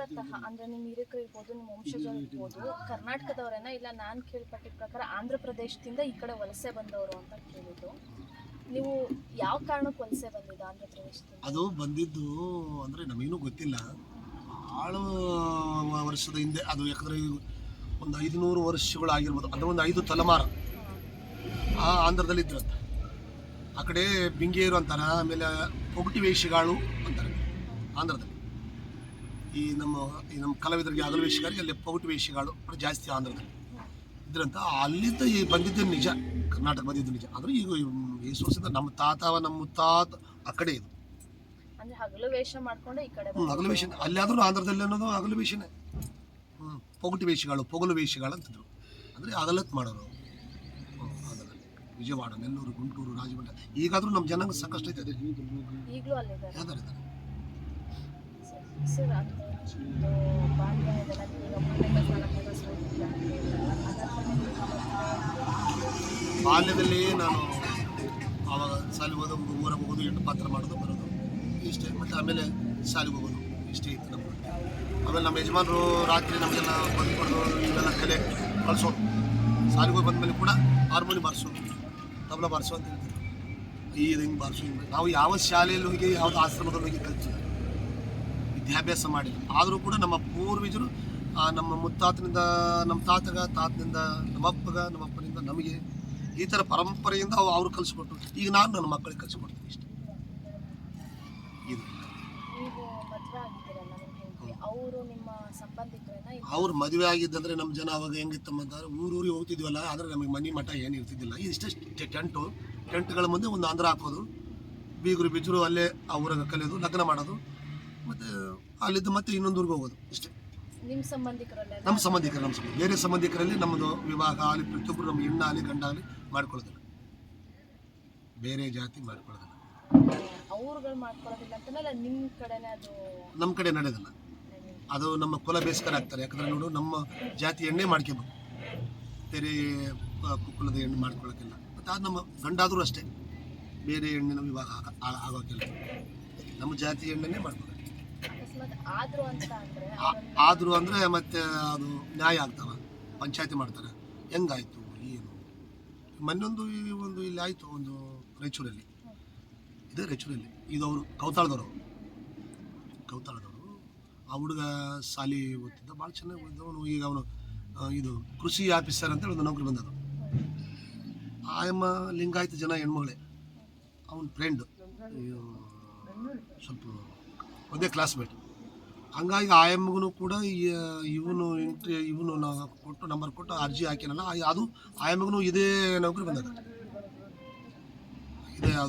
ಮೂಲತಃ ಅಂದ್ರೆ ನಿಮ್ಮ ಹಿರಿಕರು ಇರ್ಬೋದು ನಿಮ್ಮ ವಂಶಜರು ಇರ್ಬೋದು, ಕರ್ನಾಟಕದವರೇನ ಇಲ್ಲ ನಾನು ಕೇಳ್ಪಟ್ಟಿದ ಪ್ರಕಾರ ಆಂಧ್ರ ಪ್ರದೇಶದಿಂದ ಈ ಕಡೆ ವಲಸೆ ಬಂದವರು ಅಂತ ಕೇಳಿದ್ದು. ನೀವು ಯಾವ ಕಾರಣಕ್ಕೆ ವಲಸೆ ಬಂದಿದ್ದು ಆಂಧ್ರ ಪ್ರದೇಶದಿಂದ? ಅದು ಬಂದಿದ್ದು ಅಂದರೆ ನಮಗೇನು ಗೊತ್ತಿಲ್ಲ. ಆಳು ವರ್ಷದ ಹಿಂದೆ, ಅದು ಯಾಕಂದರೆ ಒಂದು ಐದುನೂರು ವರ್ಷಗಳು ಆಗಿರ್ಬೋದು ಅಂದರೆ ಒಂದು ಐದು ತಲೆಮಾರು. ಆ ಆಂಧ್ರದಲ್ಲಿ ಇದ್ರಂತ. ಆ ಕಡೆ ಬಿಂಗೇರು ಅಂತಾರೆ, ಆಮೇಲೆ ಪೊಗಟಿ ವೇಷಗಾಳು ಅಂತಾರೆ, ಆಂಧ್ರದಲ್ಲಿ. ಈ ನಮ್ಮ ಈ ನಮ್ಮ ಕಲಾವಿದರಿಗೆ ಹಗಲು ವೇಷಗಾರಿಗೆ ಅಲ್ಲಿ ಪೌಟ್ ವೇಷಗಳು ಅದು ಜಾಸ್ತಿ ಆಂಧ್ರದಲ್ಲಿ. ಇದ್ರಂತ ಅಲ್ಲಿಂದ ಈ ಬಂದಿದ್ದು ನಿಜ ಕರ್ನಾಟಕ ಬಂದಿದ್ದು ನಿಜ. ಆದರೂ ಈಗ ಈ ಸೋಸಿಂದ ನಮ್ಮ ತಾತ ನಮ್ಮ ತಾತ ಆ ಕಡೆ ಇದು. ಅಂದ್ರೆ ಹಗಲು ವೇಷ ಮಾಡ್ಕೊಂಡು ಈ ಕಡೆ ಹ್ಮ್, ಹಗಲು ವೇಷ. ಅಲ್ಲಾದ್ರೂ ಆಂಧ್ರದಲ್ಲಿ ಅನ್ನೋದು ಹಗಲು ವೇಷನೇ. ಹ್ಞೂ ಪೊಗಟು ವೇಷಗಳು ಪೊಗಲು ವೇಷಗಳು ಅಂತಿದ್ರು. ಅಂದರೆ ಅಗಲತ್ ಮಾಡೋರು. ವಿಜಯವಾಡ ನೆಲ್ಲೂರು ಗುಂಟೂರು ರಾಜಮಂಡ್ರಿ. ಈಗಾದರೂ ನಮ್ಮ ಜನಾಂಗ ಸಾಕಷ್ಟು ಐತೆ ಅದೇ ಯಾವ್ದಾರು ಇದ್ದಾರೆ? ಬಾಲ್ಯದಲ್ಲಿ ನಾನು ಆವಾಗ ಶಾಲೆಗೆ ಹೋದ ಊರಾಗ ಹೋಗೋದು ಎಂಟು ಪಾತ್ರ ಮಾಡೋದು ಬರೋದು ಇಷ್ಟೇ ಮತ್ತು ಆಮೇಲೆ ಶಾಲೆಗೆ ಹೋಗೋದು ಇಷ್ಟೇ ಇತ್ತು ನಮ್ಮ ಆಮೇಲೆ ನಮ್ಮ ಯಜಮಾನರು ರಾತ್ರಿ ನಮಗೆಲ್ಲ ಬಂದ್ಕೊಂಡು ಇವೆಲ್ಲ ಕಲೆ ಬಳಸೋದು ಶಾಲೆಗೆ ಹೋಗಿ ಬಂದಮೇಲೆ ಕೂಡ ಹಾರ್ಮೋನಿ ಬಾರಿಸೋದು ತಬಲ ಬಾರಿಸೋ ಅಂತ ಹೇಳ್ತಿದ್ರು ಇದು ಹಿಂಗೆ ಬಾರಿಸೋ ಹಿಂಗೆ ನಾವು ಯಾವ ಶಾಲೆಯಲ್ಲಿ ಹೋಗಿ ಯಾವ್ದು ಆಶ್ರಮದಲ್ಲಿ ಹೋಗಿ ಕಲ್ತಿಲ್ಲ ವಿದ್ಯಾಭ್ಯಾಸ ಮಾಡಿಲ್ಲ ಆದರೂ ಕೂಡ ನಮ್ಮ ಪೂರ್ವಜರು ನಮ್ಮ ಮುತ್ತಾತನಿಂದ ನಮ್ಮ ತಾತಗ ತಾತನಿಂದ ನಮ್ಮ ಅಪ್ಪಗ ನಮ್ಮ ಅಪ್ಪನಿಂದ ನಮಗೆ ಈ ಥರ ಪರಂಪರೆಯಿಂದ ಅವರು ಕಲಿಸ್ಕೊಟ್ರು. ಈಗ ನಾನು ನನ್ನ ಮಕ್ಕಳಿಗೆ ಕಲಿಸ್ಕೊಡ್ತೀನಿ ಇಷ್ಟೇ. ಇದು. ಅವರು ಮದುವೆ ಆಗಿದ್ದಂದ್ರೆ ನಮ್ಮ ಜನ ಅವಾಗ ಹೆಂಗಿತ್ತಮ್ಮ ಅಂತಂದ್ರೆ ಊರೂರಿಗೆ ಹೋಗ್ತಿದ್ವಲ್ಲ ಆದರೆ ನಮಗೆ ಮನೆ ಮಠ ಏನು ಇರ್ತಿದ್ದಿಲ್ಲ. ಇಷ್ಟೇ ಟೆಂಟು ಟೆಂಟ್ಗಳ ಮುಂದೆ ಒಂದು ಆಂಧ್ರ ಹಾಕೋದು. ಬೀಗರು ಬಿಜರು ಅಲ್ಲೇ ಆ ಊರಾಗ ಕಲಿಯೋದು ಲಗ್ನ ಮಾಡೋದು. ಅಲ್ಲಿದ್ದು ಮತ್ತೆ ಇನ್ನೊಂದು ಊರಿಗೆ ಹೋಗೋದು ಇಷ್ಟೇ. ನಿಮ್ಮ ಸಂಬಂಧಿಕರಲ್ಲ ನಮ್ಮ ಸಂಬಂಧಿಕರು ನಮ್ಮ ಸಂಬಂಧ ಬೇರೆ ಸಂಬಂಧಿಕರಲ್ಲಿ ನಮ್ಮದು ವಿವಾಹ ಆಗಲಿ ಪ್ರತಿಯೊಬ್ಬರು ನಮ್ಮ ಹೆಣ್ಣು ಆಗಲಿ ಗಂಡ ಆಗಲಿ ಮಾಡ್ಕೊಳ್ತಾರೆ ಬೇರೆ ಜಾತಿ ಮಾಡ್ಕೊಳ್ಳೋದಿಲ್ಲ. ಅವ್ರುಗಳು ಮಾಡ್ಕೊಳ್ಳೋದಿಲ್ಲ ಅಂತನಲ್ಲ ನಿಮ್ಮ ಕಡೆನೇ ಅದು ನಮ್ಮ ಕಡೆ ನಡೆಯೋದಿಲ್ಲ ಅದು ನಮ್ಮ ಕುಲ ಬೇಸ್ಕರ ಆಗ್ತಾರೆ. ಯಾಕಂದ್ರೆ ನೋಡು ನಮ್ಮ ಜಾತಿ ಎಣ್ಣೆ ಮಾಡ್ಕೋಬೇಕು. ಬೇರೆ ಕುಲದ ಎಣ್ಣೆ ಮಾಡ್ಕೊಳ್ಳೋಕ್ಕಿಲ್ಲ ಮತ್ತು ಅದು ನಮ್ಮ ಗಂಡಾದರೂ ಅಷ್ಟೇ. ಬೇರೆ ಹೆಣ್ಣಿನ ವಿವಾಹ ಆಗ- ಆ- ಆಗೋಕ್ಕಿಲ್ಲ. ನಮ್ಮ ಜಾತಿ ಎಣ್ಣೆನೇ ಅಕಸ್ಮಾತ್ ಆದ್ರು ಅಂದ್ರೆ ಮತ್ತೆ ಅದು ನ್ಯಾಯ ಆಗ್ತಾವ, ಪಂಚಾಯತಿ ಮಾಡ್ತಾರೆ. ಹೆಂಗಾಯ್ತು ಏನು? ಮೊನ್ನೊಂದು ಒಂದು ಇಲ್ಲಿ ಆಯಿತು, ಒಂದು ರಾಯಚೂರಲ್ಲಿ. ಇದೇ ರಾಯಚೂರಲ್ಲಿ. ಇದು ಅವರು, ಕೌತಾಳದವರು. ಕೌತಾಳದವರು, ಆ ಹುಡುಗ ಸಾಲಿ ಓದ್ತಿದ್ದ, ಭಾಳ ಚೆನ್ನಾಗಿ ಓದಿದವನು ಈಗ ಅವನು ಇದು ಕೃಷಿ ಆಫೀಸರ್ ಅಂತೇಳಿ ಒಂದು ನೌಕರಿ ಬಂದದು ಆಯಮ್ಮ ಲಿಂಗಾಯತ ಜನ ಹೆಣ್ಮಗಳೇ. ಅವನ ಫ್ರೆಂಡ್ ಸ್ವಲ್ಪ ಒಂದೇ ಕ್ಲಾಸ್ಮೇಟ್ ಹಂಗಾಗಿ ಆಯಮ್ಮಗೂ ಕೂಡ ಇವನು ಇಂಟ್ರಿ ಇವನು ನಾವು ಕೊಟ್ಟು ನಂಬರ್ ಕೊಟ್ಟು ಅರ್ಜಿ ಹಾಕಿನಲ್ಲ, ಆ- ಅದು ಆಯಮ್ಮಗೂ ಇದೇ ನೌಕರಿ ಬಂದದ ಇದೇ ಅದು.